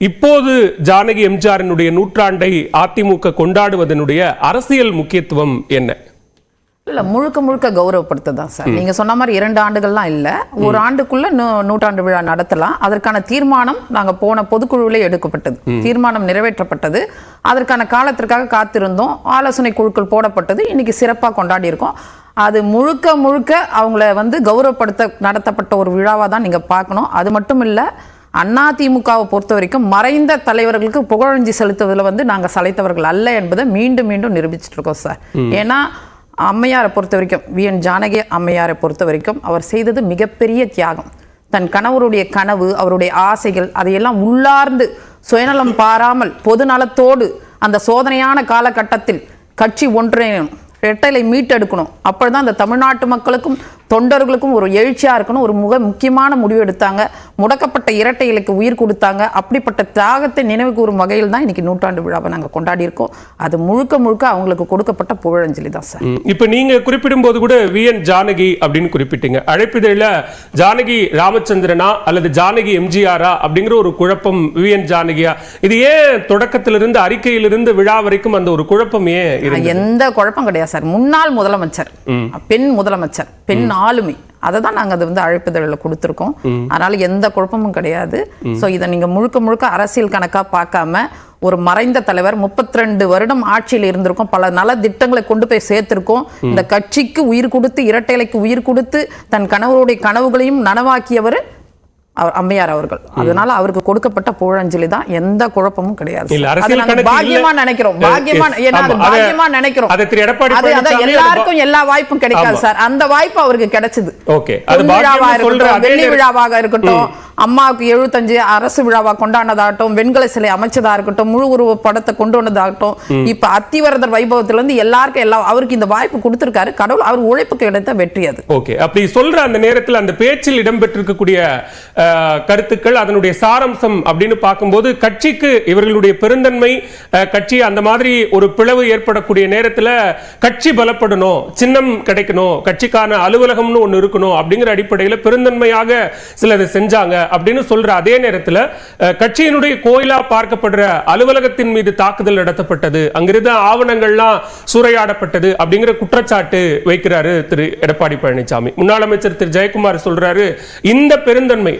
இப்போது ஜானகி எம்ஜிஆரினுடைய நூற்றாண்டை அதிமுக கொண்டாடுவதனுடைய அரசியல் முக்கியத்துவம் என்ன? இல்ல முழுக்க முழுக்க கௌரவப்படுத்துதான் சார். நீங்க சொன்ன மாதிரி இரண்டு ஆண்டுகள்லாம் இல்ல. ஒரு ஆண்டுக்குள்ள நூற்றாண்டு விழா நடத்தலாம். அதற்கான தீர்மானம் நாங்க போன பொதுக்குழுவிலே எடுக்கப்பட்டது. தீர்மானம் நிறைவேற்றப்பட்டது. அதற்கான காலத்திற்காக காத்திருந்தோம். ஆலோசனை குழுக்கள் போடப்பட்டது. இன்னைக்கு சிறப்பா கொண்டாடி இருக்கோம் அது முழுக்க முழுக்க அவங்கள வந்து கௌரவப்படுத்த நடத்தப்பட்ட ஒரு விழாவா தான் நீங்க பார்க்கணும். அது மட்டும் இல்ல அதிமுகவை பொறுத்த வரைக்கும் மறைந்த தலைவர்களுக்கு புகழஞ்சி செலுத்துவதில் வந்து நாங்கள் சளைத்தவர்கள் அல்ல என்பதை மீண்டும் மீண்டும் நிரூபிச்சிட்டு இருக்கோம் சார். ஏன்னா அம்மையாரை பொறுத்த வரைக்கும் வி. என். ஜானகி அம்மையாரை பொறுத்த வரைக்கும் அவர் செய்தது மிகப்பெரிய தியாகம். தன் கணவருடைய கனவு அவருடைய ஆசைகள் அதையெல்லாம் உள்ளார்ந்து சுயநலம் பாராமல் பொது நலத்தோடு அந்த சோதனையான காலகட்டத்தில் கட்சி ஒன்றிணையணும் ரெட்டலை மீட்டெடுக்கணும். அப்பொழுதுதான் அந்த தமிழ்நாட்டு மக்களுக்கும் தொண்டர்களுக்கும் ஒரு எழுச்சியா இருக்கணும் ஒரு முக முக்கியமான முடிவு எடுத்தாங்க. முடக்கப்பட்ட இரட்டை இலைக்கு உயிர் கொடுத்தாங்க. அப்படிப்பட்ட தியாகத்தை நினைவு கூறும் வகையில் தான் இன்னைக்கு நூற்றாண்டு விழாவை நாங்கள் கொண்டாடி இருக்கோம் அது முழுக்க முழுக்க அவங்களுக்கு கொடுக்கப்பட்ட புகழஞ்சலி தான் சார். இப்ப நீங்க குறிப்பிடும் போது கூட வி. என். ஜானகி அப்படின்னு குறிப்பிட்டீங்க. அழைப்பிதழில ஜானகி ராமச்சந்திரனா அல்லது ஜானகி எம்ஜிஆரா அப்படிங்கிற ஒரு குழப்பம் வி. என். ஜானகியா? இது ஏன் தொடக்கத்திலிருந்து அறிக்கையிலிருந்து விழா வரைக்கும் அந்த ஒரு குழப்பம் ஏன்? எந்த குழப்பம் கிடையாது சார். முன்னாள் முதலமைச்சர் பெண் முதலமைச்சர் பெண் ஆளுமை அதை தான் நாங்கள் அது வந்து அழைப்புதழில் கொடுத்துருக்கோம். அதனால எந்த குழப்பமும் கிடையாது. ஸோ இதை நீங்கள் முழுக்க முழுக்க அரசியல் கணக்காக பார்க்காம ஒரு மறைந்த தலைவர் 32 வருடம் ஆட்சியில் இருந்திருக்கும் பல நல திட்டங்களை கொண்டு போய் சேர்த்திருக்கோம் இந்த கட்சிக்கு உயிர் கொடுத்து இரட்டைலைக்கு உயிர் கொடுத்து தன் கணவருடைய கனவுகளையும் நனவாக்கியவர் அவர் அம்மையார் அவர்கள். அதனால அவருக்கு கொடுக்கப்பட்ட புகழஞ்சலி தான் எந்த குழப்பமும் கிடையாது. பாக்கியமா. நினைக்கிறோம். பாக்கியமா. ஏன்னா பாக்கியமா நினைக்கிறோம். எல்லாருக்கும் எல்லா வாய்ப்பும் கிடைக்காது. சார். அந்த வாய்ப்பு அவருக்கு கிடைச்சது. விழாவா இருக்கட்டும் வெள்ளி விழாவாக இருக்கட்டும் அம்மாவுக்கு எழுபத்தஞ்சு அரசு விழாவா கொண்டாடினதாகட்டும் வெண்கல சிலை அமைச்சதா இருக்கட்டும் முழு உருவ படத்தை கொண்டு வந்ததாகட்டும் இப்ப அத்திவரதர் வைபவத்துல இருந்து எல்லாருக்கும் எல்லா அவருக்கு இந்த வாய்ப்பு கொடுத்திருக்காரு. கடவுள் அவர் உழைப்புக்கு கிடைத்த வெற்றி அது. ஓகே. அப்படி சொல்ற அந்த நேரத்தில் அந்த பேச்சில் இடம்பெற்றிருக்கக்கூடிய கருத்துக்கள் அதனுடைய சாரம்சம் அப்படின்னு பார்க்கும்போது கட்சிக்கு இவர்களுடைய பெருந்தன்மை கட்சி அந்த மாதிரி ஒரு பிளவு ஏற்படக்கூடிய நேரத்துல கட்சி பலப்படணும் சின்னம் கிடைக்கணும் கட்சிக்கான அலுவலகம்னு ஒண்ணு இருக்கணும் அப்படிங்கிற அடிப்படையில் பெருந்தன்மையாக சிலர் செஞ்சாங்க. அப்படின்னு சொல்ற அதே நேரத்துல கட்சியினுடைய கோயிலா பார்க்கப்படுற அலுவலகத்தின் மீது தாக்குதல் நடத்தப்பட்டது. அங்கிருந்த ஆவணங்கள்லாம் சூறையாடப்பட்டது அப்படிங்கிற குற்றச்சாட்டு வைக்கிறாரு திரு எடப்பாடி பழனிசாமி. முன்னாள் அமைச்சர் திரு ஜெயக்குமார் சொல்றாரு இந்த பெருந்தன்மை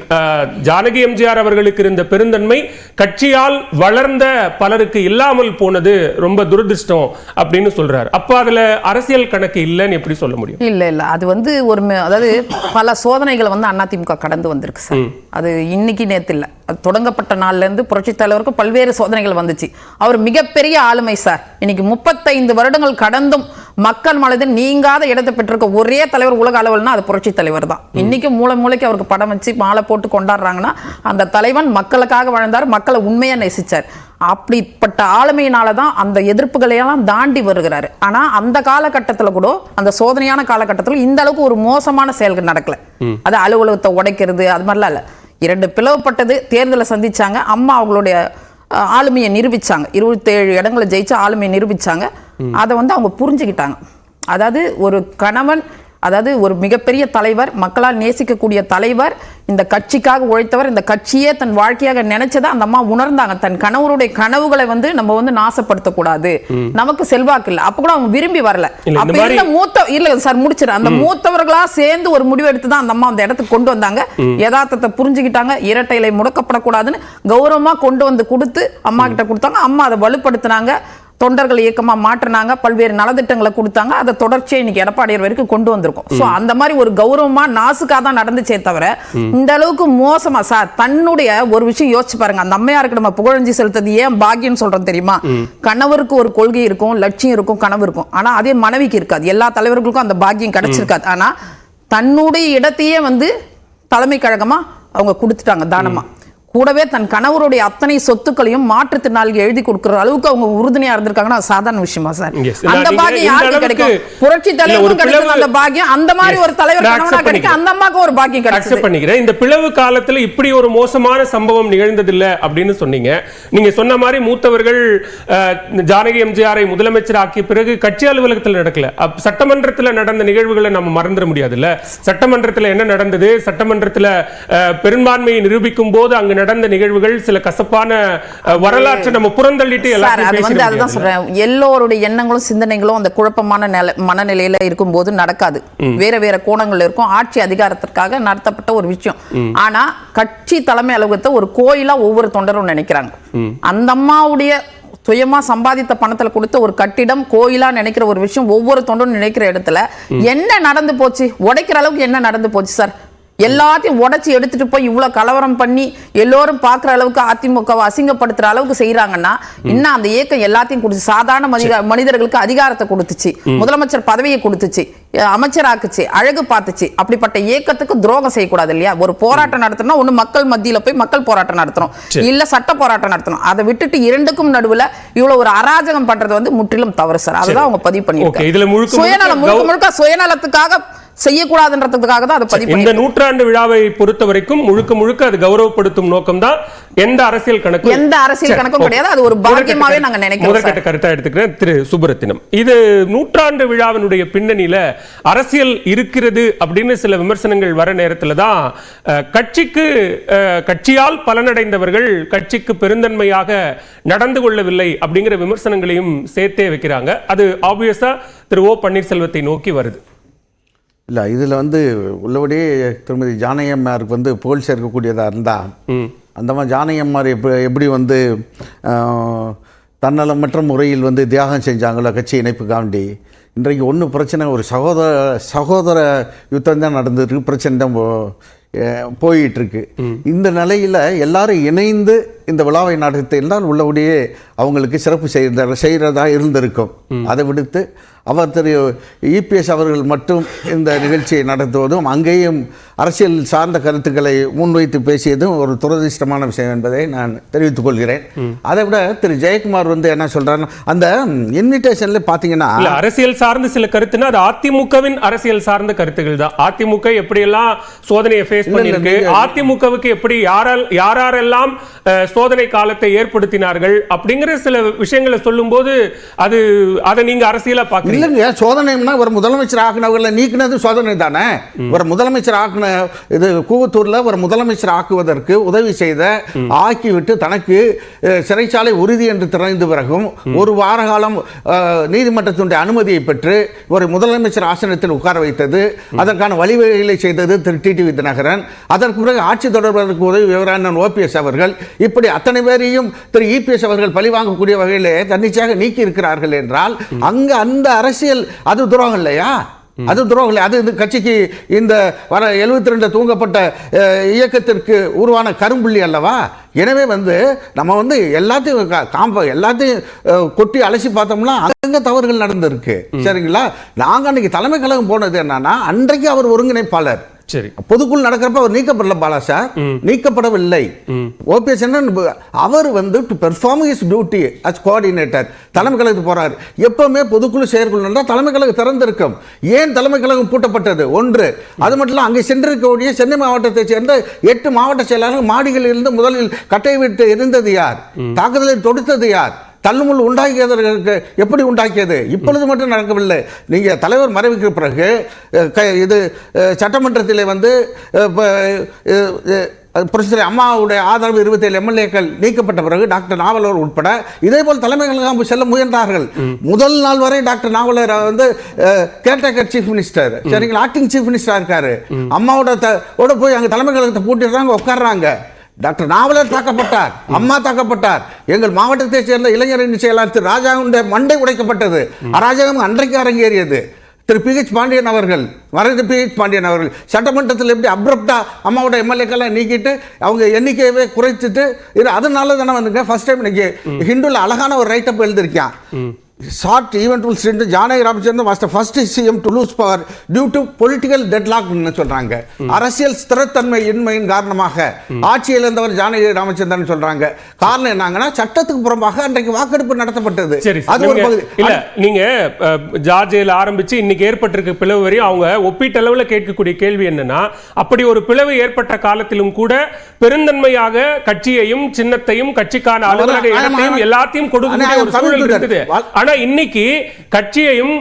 ஜானகி எம்ஜிஆர் அவர்களுக்கு இருந்த பெருந்தன்மை கட்சியால் வளர்ந்த பலருக்கு இல்லாமல் போனது ரொம்ப துரதிருஷ்டம் அப்படின்னு சொல்றாரு. அப்ப அதுல அரசியல் கணக்கு இல்லைன்னு எப்படி சொல்ல முடியும்? இல்ல இல்ல. அது வந்து ஒரு அதாவது பல சோதனைகளை வந்து அதிமுக கடந்து வந்திருக்கு சார். அது இன்னைக்கு நேத்து இல்ல அது தொடங்கப்பட்ட நாள்ல இருந்து புரட்சி தலைவருக்கு பல்வேறு சோதனைகள் வந்துச்சு. அவர் மிகப்பெரிய ஆளுமை சார். இன்னைக்கு முப்பத்தைந்து வருடங்கள் கடந்தும் மக்கள் மனதில் நீங்காத இடத்தை பெற்றிருக்க ஒரே தலைவர் உலக அளவில்னா அது புரட்சி தலைவர் தான். இன்னைக்கு மூளை மூளைக்கு அவருக்கு படம் வச்சு மாலை போட்டு கொண்டாடுறாங்கன்னா அந்த தலைவன் மக்களுக்காக வாழ்ந்தார் மக்களை உண்மையா நேசிச்சார். அப்படிப்பட்ட ஆளுமையினால தான் அந்த எதிர்ப்புகளையெல்லாம் தாண்டி வருகிறாரு. ஆனா அந்த காலகட்டத்துல கூட அந்த சோதனையான காலகட்டத்துல இந்த அளவுக்கு ஒரு மோசமான செயல்கள் நடக்கல. அது அலுவலகத்தை உடைக்கிறது அது மாதிரிலாம் இல்ல. இரண்டு பிளவுபட்டது. தேர்தலை சந்திச்சாங்க. அம்மா அவங்களுடைய ஆளுமையை நிரூபிச்சாங்க. இருபத்தேழு இடங்களை ஜெயிச்சு ஆளுமையை நிரூபிச்சாங்க. அதை வந்து அவங்க புரிஞ்சுக்கிட்டாங்க. அதாவது ஒரு கணவன் அதாவது ஒரு மிகப்பெரிய தலைவர் மக்களால் நேசிக்கக்கூடிய தலைவர் இந்த கட்சிக்காக உழைத்தவர் இந்த கட்சியே தன் வாழ்க்கையாக நினைச்சதை அந்த அம்மா உணர்ந்தாங்க. தன் கணவருடைய கனவுகளை வந்து நம்ம வந்து நாசப்படுத்தக்கூடாது. நமக்கு செல்வாக்கு இல்லை. அப்ப கூட அவங்க விரும்பி வரல. அப்ப இருந்த மூத்த இல்ல சார் முடிச்சிரு அந்த மூத்தவர்களா சேர்ந்து ஒரு முடிவு எடுத்து தான் அந்த அம்மா அந்த இடத்துக்கு கொண்டு வந்தாங்க. யதார்த்தத்தை புரிஞ்சுக்கிட்டாங்க. இரட்டை இலை முடக்கப்படக்கூடாதுன்னு கௌரவமா கொண்டு வந்து கொடுத்து அம்மா கிட்ட கொடுத்தாங்க. அம்மா அதை வலுப்படுத்தினாங்க. தொண்டர்கள் இயக்கமா மாற்றினாங்க பல்வேறு நலத்திட்டங்களை கொடுத்தாங்க. அதை தொடர்ச்சியை இன்னைக்கு எடப்பாடியார் வரைக்கும் கொண்டு வந்திருக்கோம். சோ அந்த மாதிரி ஒரு கௌரவமா நாசுக்கா தான் நடந்துச்சே தவிர இந்த அளவுக்கு மோசமா சார் தன்னுடைய ஒரு விஷயம் யோசிச்சு பாருங்க. அந்த அம்மையாருக்கு நம்ம புகழஞ்சி செலுத்தது ஏன் பாக்கியம் சொல்றோம் தெரியுமா? கணவருக்கு ஒரு கொள்கை இருக்கும் லட்சியம் இருக்கும் கனவு இருக்கும். ஆனா அதே மனைவிக்கு இருக்காது. எல்லா தலைவர்களுக்கும் அந்த பாக்கியம் கிடைச்சிருக்காது. ஆனா தன்னுடைய இடத்தையே வந்து தலைமை கழகமா அவங்க கொடுத்துட்டாங்க தானமா. கூடவே தன் கணவருடைய அத்தனை சொத்துக்களையும் மாற்றுத்திறனாளிக்கு எழுதி கொடுக்கிற அளவுக்கு அவங்க உறுதுணையா இருந்திருக்காங்கன்னா சாதாரண விஷயமா சார். அந்த பாக்கியம் யாருக்கு கிடைக்கும்? புரட்சி தலைவருக்கும் கிடைக்கும் அந்த பாக்கியம். அந்த மாதிரி. ஒரு தலைவர் கணவனா கிடைக்கும். அந்த அம்மாக்கும் ஒரு பாக்கியம் கிடைச்சது. பண்ணிக்கிறேன். இந்த பிளவு காலத்துல இப்படி ஒரு மோசமான சம்பவம் நிகழ்ந்ததில்ல அப்படின்னு சொன்னீங்க. நீங்க சொன்ன மாதிரி மூத்தவர்கள் ஜானகி எம்ஜிஆரை முதலமைச்சர் ஆக்கிய பிறகு கட்சி அலுவலகத்தில் நடக்கல. சட்டமன்றத்துல நடந்த நிகழ்வுகளை நம்ம மறந்துட முடியாதுல்ல. சட்டமன்றத்துல என்ன நடந்தது? சட்டமன்றத்துல பெரும்பான்மையை நிரூபிக்கும் போது அங்கு நடந்த நிகழ்வுகள் சில கசப்பான வரலாற்றை நம்ம புறந்தள்ளிட்டு வந்து அதுதான்? சொல்றேன். எல்லோருடைய எண்ணங்களும் சிந்தனைகளும் அந்த குழப்பமான நில மனநிலையில இருக்கும்போது நடக்காது. வேற வேற கோணங்கள் இருக்கும். ஆட்சி அதிகாரத்திற்காக நடத்தப்பட்ட ஒரு விஷயம். ஆனா கட்சி தலைமை அலுவலகத்தை ஒரு கோயிலா ஒவ்வொரு தொண்டரும் நினைக்கிறாங்க. அந்த அம்மாவுடைய சுயமா சம்பாதித்த பணத்துல கொடுத்த ஒரு கட்டிடம் கோயிலா நினைக்கிற ஒரு விஷயம் ஒவ்வொரு தொண்டரும் நினைக்கிற இடத்துல என்ன நடந்து போச்சு? உடைக்கிற அளவுக்கு என்ன நடந்து போச்சு சார்? எல்லாத்தையும் உடைச்சு எடுத்துட்டு போய் இவ்வளவு கலவரம் பண்ணி எல்லோரும் பார்க்குற அளவுக்கு அதிமுகவை அசிங்கப்படுத்துற அளவுக்கு செய்யறாங்கன்னா இன்னும் அந்த இயக்கம் எல்லாத்தையும் கொடுத்து சாதாரண மனித மனிதர்களுக்கு அதிகாரத்தை கொடுத்துச்சு. முதலமைச்சர் பதவியை கொடுத்துச்சு. அமைச்சராக்குச்சு. அழகு பார்த்துச்சு. அப்படிப்பட்ட இயக்கத்துக்கு துரோகம் செய்யக்கூடாது இல்லையா? ஒரு போராட்டம் நடத்தணும் ஒண்ணு மக்கள் மத்தியில போய் மக்கள் போராட்டம் நடத்தணும். இல்ல சட்ட போராட்டம் நடத்தணும். அதை விட்டுட்டு இரண்டுக்கும் நடுவுல இவ்வளவு ஒரு அராஜகம் பண்றது வந்து முற்றிலும் தவறு சார். அதுதான் அவங்க பதிவு பண்ணிருக்காங்க சுயநலம் முழுக்க முழுக்க சுயநலத்துக்காக செய்யக்கூடாதுன்றதுக்காக தான் அதை இந்த நூற்றாண்டு விழாவை பொறுத்த வரைக்கும் முழுக்க முழுக்க அது கௌரவப்படுத்தும் நோக்கம் தான் எந்த அரசியல் கணக்கு எந்த அரசியல் கணக்கும் கிடையாது. அது ஒரு பாக்கியமாவே நாங்க நினைக்கிறோம் முதற்கட்ட கருத்தா எடுத்துக்கிறேன் திரு சுபரத்தினம் இது நூற்றாண்டு விழாவினுடைய பின்னணியில அரசியல் இருக்கிறது அப்படின்னு சில விமர்சனங்கள் வர நேரத்துல தான் கட்சிக்கு கட்சியால் பலனடைந்தவர்கள் கட்சிக்கு பெருந்தன்மையாக நடந்து கொள்ளவில்லை அப்படிங்கிற விமர்சனங்களையும் சேர்த்தே வைக்கிறாங்க. அது ஆப்வியஸா திரு ஓ பன்னீர்செல்வத்தை நோக்கி வருது. இல்லை இதில் வந்து உள்ளபடியே திருமதி ஜானகியம்மாருக்கு வந்து புகழ் சேர்க்கக்கூடியதாக இருந்தால் அந்த மாதிரி ஜானகியம்மார் எப்படி எப்படி வந்து தன்னலமற்ற முறையில் வந்து தியாகம் செஞ்சாங்களோ கட்சி இணைப்புக்காண்டி இன்றைக்கு ஒன்று பிரச்சனை ஒரு சகோதர சகோதர யுத்தம் தான் நடந்துருக்கு பிரச்சனை தான் போ- அஹ், போயிட்டு இருக்கு இந்த நிலையில் எல்லாரும் இணைந்து இந்த விழாவை நடத்தியிருந்தால் உள்ளபடியே அவங்களுக்கு சிறப்பு செய்த செய்கிறதா இருந்திருக்கும். அதை விடுத்து அவர் திரு இபிஎஸ் அவர்கள் மட்டும் இந்த நிகழ்ச்சியை நடத்துவதும் அங்கேயும் அரசியல் சார்ந்த கருத்துக்களை முன்வைத்து பேசியதும் ஒரு துரதிர்ஷ்டமான விஷயம் என்பதை நான் தெரிவித்துக் கொள்கிறேன். அதை விட திரு ஜெயக்குமார் வந்து என்ன சொல்றாருன்னா அந்த இன்விடேஷன்ல பார்த்தீங்கன்னா இல்ல அரசியல் சார்ந்த சில கருத்துனா அது அதிமுகவின் அரசியல் சார்ந்த கருத்துக்கள் தான். அதிமுக எப்படியெல்லாம் சோதனையை ஃபேஸ் நீங்க- அதிமுகவுக்கு எப்படி யாரால் யாரெல்லாம் சோதனை காலத்தை ஏற்படுத்தினார்கள் அப்படிங்கிற சில விஷயங்களை சொல்லும்போது அது அதை நீங்க அரசியலா பாக்குறீங்க. இல்லைங்க சோதனைன்னா ஒரு முதலமைச்சர் ஆக்குனவர்களை நீக்கினது சோதனை தானே ஒரு முதலமைச்சர் இது கூவத்தூரில் ஒரு முதலமைச்சர் ஆக்குவதற்கு உதவி செய்த ஆக்கிவிட்டு தனக்கு சிறைச்சாலை உறுதி என்று திறந்த பிறகும் ஒரு வார காலம் நீதிமன்றத்தினுடைய அனுமதியை பெற்று ஒரு முதலமைச்சர் ஆசனத்தில் உட்கார வைத்தது. அதற்கான வழிவகைகளை செய்தது திரு டிடிவி தினகரன் அதற்கு பிறகு ஆட்சி தொடர்பதற்கு உதவி விவரான ஓபிஎஸ் அவர்கள் இப்படி அத்தனை பேரையும் திரு இபிஎஸ் அவர்கள் பழிவாங்கக்கூடிய வகையிலே தன்னிச்சையாக நீக்கி இருக்கிறார்கள் என்றால் அங்கு அந்த அரசியல் அது துரோகம் இல்லையா? அது துரோகம் இல்லை. அது இந்த கட்சிக்கு இந்த வர 72 ரெண்டு தூங்கப்பட்ட இயக்கத்திற்கு உருவான கரும்புள்ளி அல்லவா? எனவே வந்து நம்ம வந்து எல்லாத்தையும் காம்ப எல்லாத்தையும் கொட்டி அலசி பார்த்தோம்னா அங்கங்க தவறுகள் நடந்திருக்கு. சரிங்களா? நாங்க அன்னைக்கு தலைமை கழகம் போனது என்னன்னா அன்றைக்கு அவர் ஒருங்கிணைப்பாளர். சரி. பொதுக்குள் நடக்கிறப்ப அவர் நீக்கப்படல பாலா சார். நீக்கப்படவில்லை. ஓபிஎஸ் என்ன அவர் வந்து to perform his duty as coordinator தலைமை கழகத்துக்கு போறாரு. எப்பவுமே பொதுக்குழு செயற்குழு நடந்தால் தலைமை கழகம் திறந்திருக்கும். ஏன் தலைமை கழகம் பூட்டப்பட்டது? ஒன்று அது மட்டும் இல்ல அங்கே சென்றிருக்கக்கூடிய சென்னை மாவட்டத்தை சேர்ந்த எட்டு மாவட்ட செயலாளர்கள் மாடிகளில் இருந்து முதலில் கட்டை விட்டு இருந்தது யார்? தாக்குதலை தொடுத்தது யார்? தள்ளுமுள் உண்டாக்கியதற்கு எப்படி உண்டாக்கியது? இப்பொழுது மட்டும் நடக்கவில்லை. நீங்க தலைவர் மறைவுக்கு பிறகு இது சட்டமன்றத்திலே வந்து அஹ், ப- அஹ், அஹ், புரட்சித்துறை அம்மாவுடைய ஆதரவு இருபத்தேழு எம்எல்ஏக்கள் நீக்கப்பட்ட பிறகு டாக்டர் நாவலர் உட்பட இதே போல் தலைமைகளுக்கு செல்ல முயன்றார்கள். முதல் நாள் வரை டாக்டர் நாவலர் வந்து கேர்டேக்கர் சீஃப் மினிஸ்டர். சரிங்களா? ஆக்டிங் சீஃப் மினிஸ்டரா இருக்காரு. அம்மாவோட போய் அங்க தலைமை கழகத்தை பூட்டிடுறாங்க உட்கார்றாங்க. டாக்டர் நாவலர் தாக்கப்பட்டார் அம்மா தாக்கப்பட்டார். எங்கள் மாவட்டத்தை சேர்ந்த இளைஞரணி செயலாளர் திரு ராஜாவுடைய மண்டை உடைக்கப்பட்டது. அராஜகம் அன்றைக்கு அரங்கேறியது. திரு பி ஹெச் பாண்டியன் அவர்கள் மறைந்த பி ஹெச் பாண்டியன் அவர்கள் சட்டமன்றத்தில் எப்படி அப்ரப்டா அம்மாவோட எம்எல்ஏக்கெல்லாம் நீக்கிட்டு அவங்க எண்ணிக்கையவே குறைச்சிட்டு இது அதனால தானே வந்துங்க ஃபர்ஸ்ட் டைம் இன்னைக்கு ஹிந்துல அழகான ஒரு write-up எழுதியிருக்கான். Event will strand Janaki Ramachandran was the first CM to lose power due to political டெட்லாக்னு சொல்றாங்க அரசியல் ஸ்திரத்தன்மை இன்மையின் காரணமாக ஆட்சி இழந்தவர் ஜானகி ராமச்சந்திரன் சொல்றாங்க காரணம் என்னங்கன்னா சட்டத்துக்கு புறம்பாக அன்றைக்கு வாக்கெடுப்பு நடத்தப்பட்டது சரி அது ஒரு பகுதி இல்ல நீங்க ஜார்ஜியால ஆரம்பிச்சு இன்னைக்கு ஏற்பட்டிருக்க பிளவு வரையும் அவங்க ஒப்பீட்டளவுல கேட்கக்கூடிய கேள்வி என்னன்னா அப்படி ஒரு பிளவு ஏற்பட்ட காலத்திலும் கூட பெருந்தன்மையாக கட்சியையும் சின்னத்தையும் கட்சிக்கான அலுவலக இடத்தையும். எல்லாத்தையும் கொடுக்கக்கூடிய ஒரு சூழல். இருக்குது ஆனா இன்னைக்கு கட்சியையும்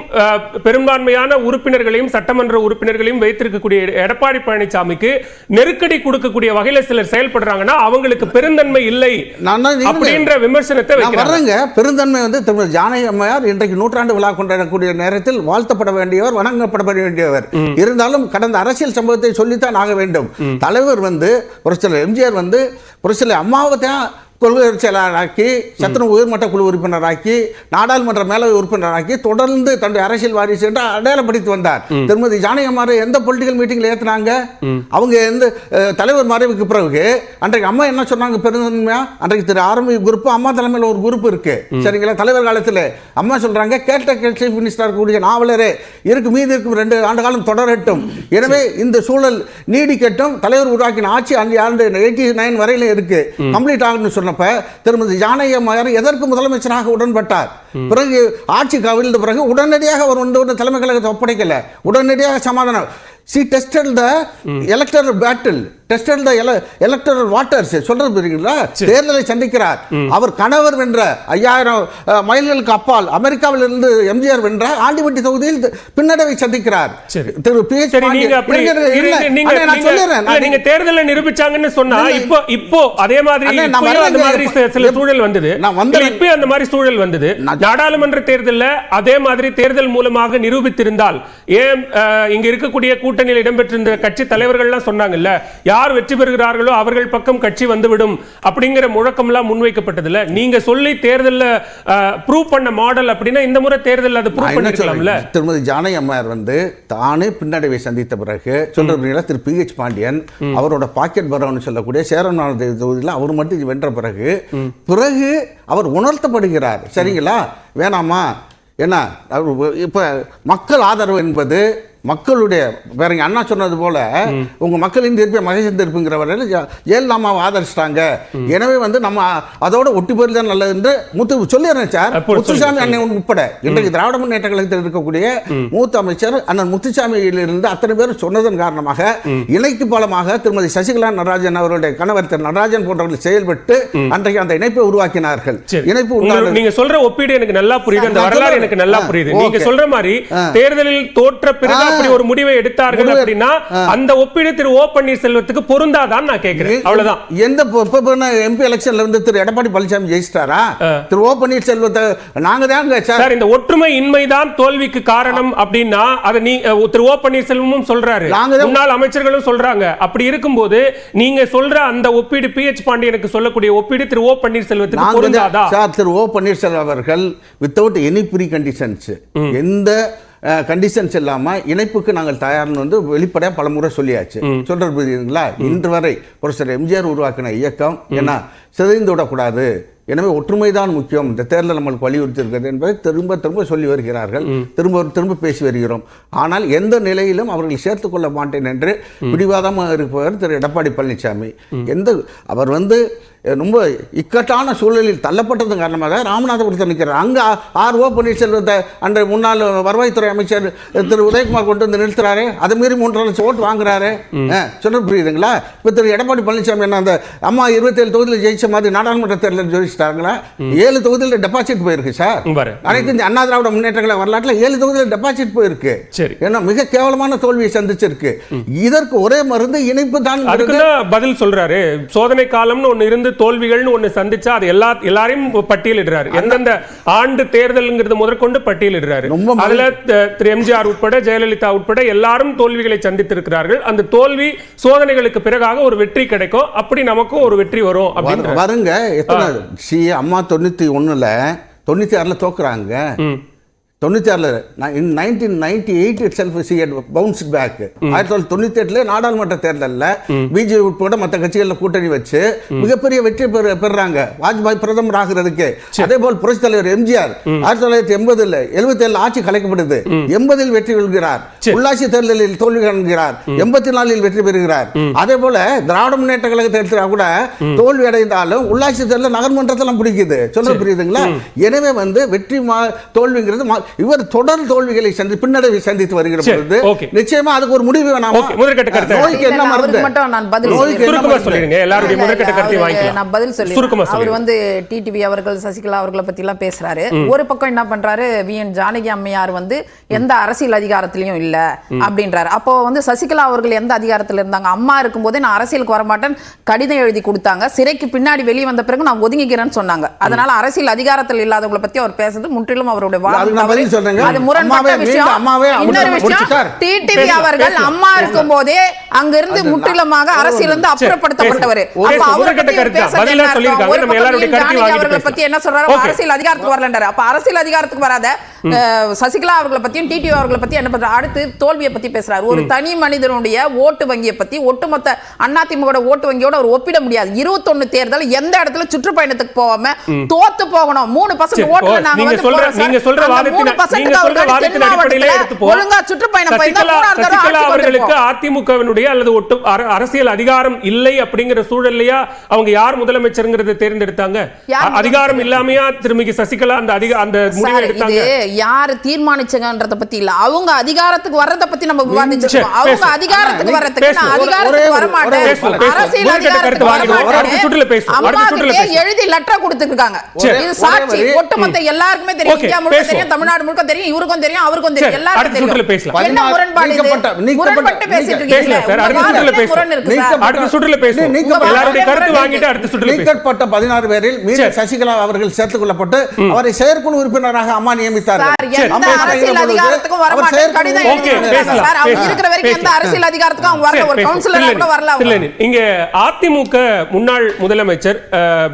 பெரும்பான்மையான உறுப்பினர்களையும் சட்டமன்ற உறுப்பினர்களையும் வைத்திருக்கக்கூடிய எடப்பாடி பழனிசாமிக்கு நெருக்கடி கொடுக்கக்கூடிய வகையில சிலர் செயல்படுறாங்கன்னா அவங்களுக்கு பெருந்தன்மை இல்லை அப்படின்ற விமர்சனத்தை வர்றேங்க. பெருந்தன்மை வந்து திருமதி ஜானகி அம்மையார் இன்றைக்கு நூற்றாண்டு விழா கொண்டாடக்கூடிய நேரத்தில் வாழ்த்தப்பட வேண்டியவர் வணங்கப்பட வேண்டியவர். இருந்தாலும் கடந்த அரசியல் சம்பவத்தை சொல்லித்தான் ஆக வேண்டும். தலைவர் வந்து ஒரு சில எம்ஜிஆர் வந்து ஒரு சில அம்மாவை தான் கொள்கை செயலாளராக்கி சத்துணவு உயர்மட்ட குழு உறுப்பினராக்கி நாடாளுமன்ற மேலவை உறுப்பினராக்கி தொடர்ந்து தன்னுடைய அரசியல் வாரிசு என்று அடையாளப்படுத்தி வந்தார். திருமதி ஜானகி அம்மார் எந்த பொலிட்டிக்கல் மீட்டிங்ல ஏத்துனாங்க? அவங்க எந்த தலைவர் மறைவுக்கு பிறகு அன்றைக்கு அம்மா என்ன சொன்னாங்க பெருந்தன்மையா? அன்றைக்கு திரு ஆரம்பி குரூப் அம்மா தலைமையில் ஒரு குரூப் இருக்கு. சரிங்களா? தலைவர் காலத்தில் அம்மா சொல்றாங்க கேட்ட சீஃப் மினிஸ்டர் கூடிய நாவலரே இருக்கு மீதி இருக்கும் ரெண்டு ஆண்டு காலம் தொடரட்டும். எனவே இந்த சூழல் நீடிக்கட்டும். தலைவர் உருவாக்கின ஆட்சி அஞ்சு ஆண்டு எயிட்டி நைன் வரையில இருக்கு. கம்ப்ளீட் ஆகும்னு சொன்னப்ப திருமதி ஜானகி எதற்கு முதலமைச்சராக உடன்பட்டார்? பிறகு ஆட்சி கவிழ்ந்த பிறகு உடனடியாக அவர் வந்து ஒரு தலைமை கழகத்தை ஒப்படைக்கல. உடனடியாக சமாதானம். She tested the electoral battle tested the electoral waters சொல்றது புரியுங்களா தேர்தலை சந்திக்கிறார். அவர் கணவர் வென்ற ஐயாயிரம் மைல்களுக்கு அப்பால் அமெரிக்காவில் இருந்து எம்ஜிஆர் வென்ற ஆண்டிவட்டி தொகுதியில் பின்னடைவை சந்திக்கிறார். திரு பி எச் நீங்க தேர்தல்ல நிரூபிச்சாங்கன்னு சொன்னா இப்போ இப்போ அதே மாதிரி அந்த. மாதிரி சில- சூழல் வந்தது. இப்பயும் அந்த மாதிரி சூழல் வந்தது. நாடாளுமன்ற தேர்தல்ல அதே மாதிரி தேர்தல் மூலமாக நிரூபித்திருந்தால் ஏன் இங்க இருக்கக்கூடிய கூட்டணியில் இடம்பெற்றிருந்த கட்சி தலைவர்கள்லாம் சொன்னாங்கல்ல யார் வெற்றி பெறுகிறார்களோ அவர்கள் பக்கம் கட்சி வந்துவிடும் அப்படிங்கிற முழக்கம்லாம் முன்வைக்கப்பட்டதுல நீங்க சொல்லி தேர்தல்ல ப்ரூவ் பண்ண மாடல் அப்படின்னா இந்த முறை தேர்தல்ல அதை ப்ரூவ் பண்ணிருக்கலாம்ல? திருமதி ஜானகி அம்மையார் வந்து தானே பின்னடைவை சந்தித்த பிறகு சொல்றீங்களா திரு பி எச் பாண்டியன் அவரோட பாக்கெட் பரவன் சொல்லக்கூடிய சேரநாத தொகுதியில் அவர் மட்டும் வென்ற பிறகு பிறகு அவர் உணர்த்தப்படுகிறார். சரிங்களா? வேணாமா? என்ன அவர் இப்ப மக்கள் ஆதரவு என்பது மக்களுடைய வேற இங்க அண்ணா சொன்னது போல உங்க மக்களின் தீர்ப்பை மகேசன் தீர்ப்புங்கிற வரையில் ஜெயலலிதாமாவை ஆதரிச்சிட்டாங்க எனவே வந்து நம்ம அதோட ஒட்டி போயிருந்தா நல்லது என்று முத்து சொல்லிடுறேன் சார் முத்துசாமி அண்ணன் உட்பட இன்றைக்கு திராவிட முன்னேற்ற கழகத்தில் இருக்கக்கூடிய மூத்த அமைச்சர் அண்ணன் முத்துசாமியிலிருந்து அத்தனை பேர் சொன்னதன் காரணமாக இணைக்கு பாலமாக திருமதி சசிகலா நடராஜன் அவருடைய கணவர் திரு நடராஜன் போன்றவர்கள் செயல்பட்டு அன்றைக்கு அந்த இணைப்பை உருவாக்கினார்கள். இணைப்பு நீங்க சொல்ற ஒப்பீடு எனக்கு நல்லா புரியுது அந்த வரலாறு. எனக்கு நல்லா புரியுது நீங்க. சொல்ற மாதிரி. தேர்தலில் தோற்ற பிறகு. அப்படி ஒரு முடிவை எடுத்தார்கள் அப்படின்னா அந்த ஒப்பீடு திரு ஓ பன்னீர்செல்வத்துக்கு பொருந்தாதான் நான் கேட்கிறேன் அவ்வளவுதான். எந்த எம்பி எலெக்ஷன்ல வந்து திரு எடப்பாடி பழனிசாமி ஜெயிச்சிட்டாரா? திரு ஓ பன்னீர்செல்வத்தை நாங்க தாங்க சார் இந்த ஒற்றுமை இன்மைதான் தோல்விக்கு காரணம் அப்படின்னா அதை நீ திரு ஓ பன்னீர்செல்வமும் சொல்றாரு. தான் முன்னாள் அமைச்சர்களும் சொல்றாங்க. அப்படி இருக்கும்போது நீங்க சொல்ற அந்த ஒப்பீடு பி எச் பாண்டியனுக்கு சொல்லக்கூடிய ஒப்பீடு திரு ஓ பன்னீர்செல்வத்துக்கு பொருந்தாதா? சார் திரு ஓ பன்னீர்செல்வம் அவர்கள் வித்தவுட் எனி ப்ரீ கண்டிஷன்ஸ் எந்த கண்டிஷன்ஸ் இல்லாம இணைப்புக்கு நாங்கள் தயார்னு வந்து வெளிப்படையா பலமுறை சொல்லியாச்சு. சொல்றது புரியுதுங்களா? இன்று வரை ப்ரொஃபசர் எம்ஜிஆர் உருவாக்கின இயக்கம் என்ன? சிதைந்து விடக்கூடாது. எனவே ஒற்றுமைதான் முக்கியம். இந்த தேர்தல் நம்மளுக்கு வலியுறுத்தி இருக்கிறது என்பதை திரும்ப திரும்ப சொல்லி வருகிறார்கள். திரும்ப திரும்ப பேசி வருகிறோம். ஆனால் எந்த நிலையிலும் அவர்கள் சேர்த்துக் கொள்ள மாட்டேன் என்று பிடிவாதமாக இருப்பவர் திரு எடப்பாடி பழனிசாமி. எந்த அவர் வந்து ரொம்ப இக்கட்டான சூழலில் தள்ளப்பட்டதன் காரணமாக ராமநாதபுரத்தில் நிற்கிறார். அங்கே ஆர் ஓ பன்னீர்செல்வத்தை அன்றைய முன்னாள் வருவாய்த்துறை அமைச்சர் திரு உதயகுமார் கொண்டு வந்து நிறுத்துறாரு. அதை மீறி மூன்றரை லட்சம் ஓட்டு வாங்குறாரு. சொல்ல புரியுதுங்களா? இப்போ திரு எடப்பாடி பழனிசாமி என்ன அந்த அம்மா இருபத்தேழு தொகுதியில் ஜெயிச்ச மாதிரி நாடாளுமன்ற தேர்தலில் ஜெயிச்சிட்டாங்களா? ஏழு தொகுதியில் டெபாசிட் போயிருக்கு சார். அனைத்து இந்த அண்ணா திராவிட முன்னேற்ற கழக வரலாற்றில் ஏழு தொகுதியில் டெபாசிட் போயிருக்கு. சரி. ஏன்னா மிக கேவலமான தோல்வியை சந்திச்சிருக்கு. இதற்கு ஒரே மருந்து இணைப்பு தான் பதில் சொல்றாரு. சோதனை காலம்னு ஒண்ணு இருந்து தோல்விகள்னு ஒண்ணு சந்திச்சா அது எல்லா எல்லாரையும் பட்டியலிடுறாரு. எந்தெந்த ஆண்டு தேர்தல்ங்கிறது முதற்கொண்டு பட்டியலிடுறாரு. அதுல திரு எம்ஜிஆர் உட்பட ஜெயலலிதா உட்பட எல்லாரும் தோல்விகளை சந்தித்திருக்கிறார்கள். அந்த தோல்வி சோதனைகளுக்கு பிறகாக ஒரு வெற்றி கிடைக்கும். அப்படி நமக்கும் ஒரு வெற்றி வரும் வரு- அப்படின்னு வருங்க எத்தனை சி அம்மா தொண்ணூத்தி ஒண்ணுல தொண்ணூத்தி ஆறுல தோக்குறாங்க. தொண்ணூத்தி ஆறுல nineteen ninety eight itself see bounce back ஆயிரத்தி தொள்ளாயிரத்தி தொண்ணூத்தி எட்டுல நாடாளுமன்ற தேர்தல்ல பிஜேபி உட்பட மற்ற கட்சிகள்ல கூட்டணி வச்சு மிகப்பெரிய வெற்றி பெற பெறுறாங்க வாஜ்பாய் பிரதமர் ஆகிறதுக்கு. அதே போல் புரட்சி தலைவர் எம்ஜிஆர் ஆயிரத்தி தொள்ளாயிரத்தி எண்பதுல எழுபத்தி ஏழு ஆட்சி கலைக்கப்படுது எண்பதில் வெற்றி கொள்கிறார் உள்ளாட்சி தேர்தலில் தோல்வி காண்கிறார். எண்பத்தி நாலில் வெற்றி பெறுகிறார். அதே போல திராவிட முன்னேற்ற கழகத்தை எடுத்தா கூட தோல்வி அடைந்தாலும் உள்ளாட்சி தேர்தல் நகர்மன்றத்தெல்லாம் பிடிக்குது. சொல்ல புரியுதுங்களா? எனவே வந்து வெற்றி தோல்விங்கிறது இவர் தொடர் தோல்விகளை சந்தி பின்னடைவை சந்தித்து வருகிற பொழுது. நிச்சயமா அதுக்கு ஒரு முடிவு வேணாமா. நோய்க்கு என்ன மருந்து? நான் பதில் நான் பதில் அவர் வந்து டிடிவி அவர்கள் சசிகலா அவர்களை பத்தி எல்லாம் பேசுறாரு ஒரு பக்கம் என்ன பண்றாரு? வி. என். ஜானகி அம்மையார் வந்து எந்த அரசியல் அதிகாரத்திலயும் இல்ல அப்படின்றாரு. அப்போ வந்து சசிகலா அவர்கள் எந்த அதிகாரத்துல இருந்தாங்க? அம்மா இருக்கும்போதே நான் அரசியலுக்கு வரமாட்டேன் கடிதம் எழுதி கொடுத்தாங்க. சிறைக்கு பின்னாடி வெளியே வந்த பிறகு நான் ஒதுங்கிக்கிறேன்னு சொன்னாங்க. அதனால அரசியல் அதிகாரத்தில் இல்லாதவங்களை பத்தி அவர் பேசுறது முற்றிலும் அவருடைய தவறு. பதில் சொல்றேங்க. அது முரண்பட்ட விஷயம். அம்மாவே இன்னொரு விஷயம் டிடிவி அவர்கள். அம்மா இருக்கும் போதே அங்கிருந்து முற்றிலுமாக அரசியல் இருந்து சரி, அப்புறப்படுத்தப்பட்டவர். அப்ப பேசு, அவரை முதற்கட்ட பத்தி கருத்து? தான். பேசுறது பத்தி. என்ன சொல்றாரு. அரசியல் அதிகாரத்துக்கு வரலன்றாரு. அப்ப அரசியல் அதிகாரத்துக்கு வராத சசிகலா அவர்களை பத்தியும் டிடிவி அவர்களை பத்தி என்ன பண்றாரு? அடுத்து தோல்வியை பத்தி பேசுறாரு. ஒரு தனி மனிதனுடைய ஓட்டு வங்கியை பத்தி ஒட்டுமொத்த அதிமுக ஓட்டு வங்கியோட அவர் ஒப்பிட முடியாது. இருபத்தொன்னு தேர்தல் எந்த இடத்துல சுற்றுப்பயணத்துக்கு போகாம தோத்து போகணும். மூணு பர்சன்ட் ஓட்டுல நீங்க வந்து அவர்களுக்கு. அதிமுகவினுடைய அல்லது ஒட்டு அர- அரசியல் அதிகாரம் இல்லை அப்படிங்கிற சூழல்லையா அவங்க யார் முதலமைச்சருங்கிறத தேர்ந்தெடுத்தாங்க அதிகாரம் இல்லாமையா திரும்பிக்கு சசிகலா அந்த அதிக அந்த முடிவை எடுத்தாங்க யாரு தீர்மானிச்சங்கன்றத பத்தி இல்ல அவங்க அதிகாரத்துக்கு வர்றத பத்தி நம்ம விவாதிச்சிருக்கோம் சரி, அவங்க. அதிகாரத்துக்கு வர்றதுக்கு நான். அதிகாரத்துக்கு வர மாட்டேன். அரசியல் அதிகாரத்துக்கு கருத்து வர. மாட்டேன் அடுத்த சுற்றுல பேசுவோம். அடுத்த சுற்றுல அம்மாவுக்கே பேசுவோம். எழுதி லெட்டர் கொடுத்துருக்காங்க. இது சாட்சி. ஒட்டுமொத்த எல்லாருக்குமே தெரியும் இந்தியா முழுக்க. தெரியும் தமிழ்நாடு முழுக்க தெரியும் இவருக்கும் தெரியும் அவருக்கும் தெரியும் எல்லாருக்கும் அடுத்த சுற்றுல தெரியும் பேசலாம். என்ன முரண்பாடு இது முரண்பட்டு பேசிட்டு இருக்கீங்க சார், அடுத்த சுற்றுல பேசுவோம். அடுத்த சுற்றுல பேசுவோம் எல்லாருடைய கருத்து வாங்கிட்டு அடுத்த சுற்றுல நீக்கப்பட்ட பதினாறு பேரில் மீண்டும். சசிகலா அவர்கள் சேர்த்துக் கொள்ளப்பட்டு அவரை செயற்குழு உறுப்பினராக அம்மா நியமித்தார்கள் சார் எந்த அரசியல் அதிகாரத்துக்கும் வர மாட்டேன் கடிதம். சார் அவங்க. இருக்கிற வரைக்கும் எந்த. அரசியல் அதிகாரத்துக்கும் அவங்க வரல ஒரு. கவுன்சிலரா கூட வரல இங்க அதிமுக முன்னாள் முதலமைச்சர் அஹ்,